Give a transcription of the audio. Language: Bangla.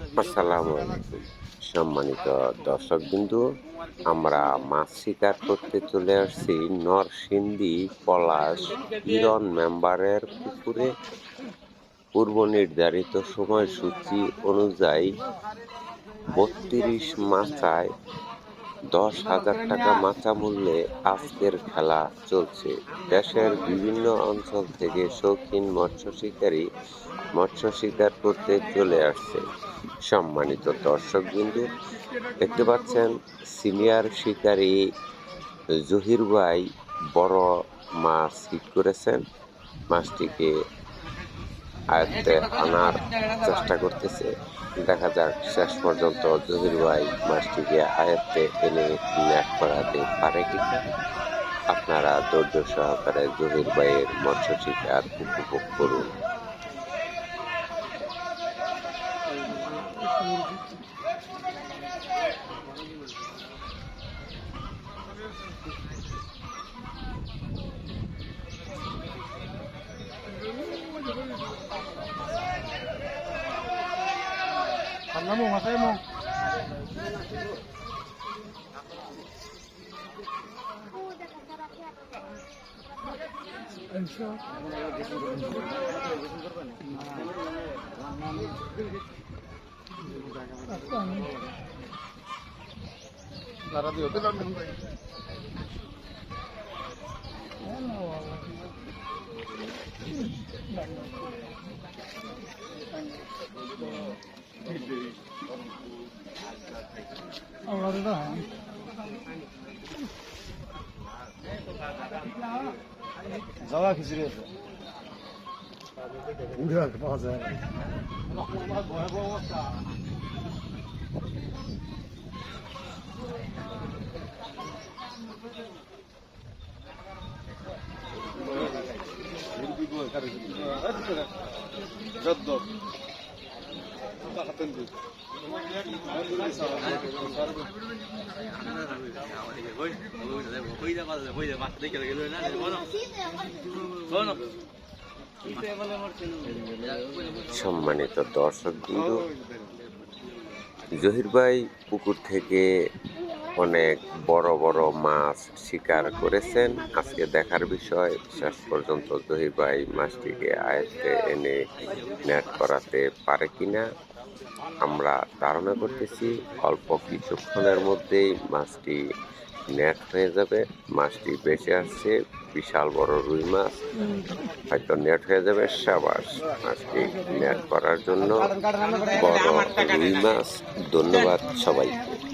আসসালামু আলাইকুম। সম্মানিত দর্শক বিন্দু আমরা মাছ শিকার করতে চলে আসছি নরসিংদী পলাশ ইরন মেম্বারের পুকুরে। পূর্ব নির্ধারিত সময়সূচি অনুযায়ী বত্রিশ মাচায় দশ হাজার টাকা মাচা মূল্যে আজকের খেলা চলছে। দেশের বিভিন্ন অঞ্চল থেকে শৌখিন মৎস্য শিকারী মৎস্য শিকার করতে চলে আসছে। সম্মানিত দর্শক বিন্দু, দেখতে পাচ্ছেন সিনিয়র শিকারী জহির ভাই বড় মাছ হিট করেছেন। মাছটিকে আয়ত্তে আনার চেষ্টা করতেছে। দেখা যাক, শেষ পর্যন্ত জহির ভাই মাছটিকে আয়ত্তে এনে ম্যাট করাতে পারে কি আপনারা ধৈর্য সহকারে জহির ভাইয়ের মৎস্য শিকার উপভোগ করুন। namung asay mo Lara nah, diyor. Ben kan anladım. Zawa খিচুড়ি রাখতে পাওয়া যায় যদ্দ সম্মানিত দর্শক বিন্দু জহির ভাই পুকুর থেকে অনেক বড় বড় মাছ শিকার করেছেন। আজকে দেখার বিষয়, শেষ পর্যন্ত জহির ভাই মাছটিকে আয়ত্তে এনে নেট করাতে পারে কিনা আমরা ধারণা করতেছি অল্প কিছুক্ষণের মধ্যেই মাছটি নেট হয়ে যাবে, মাছটি বেঁচে আসছে, বিশাল বড় রুই মাছ। হয়তো নেট হয়ে যাবে সাবাস। মাছটি নেট করার জন্য বড় রুই মাছ। ধন্যবাদ সবাইকে।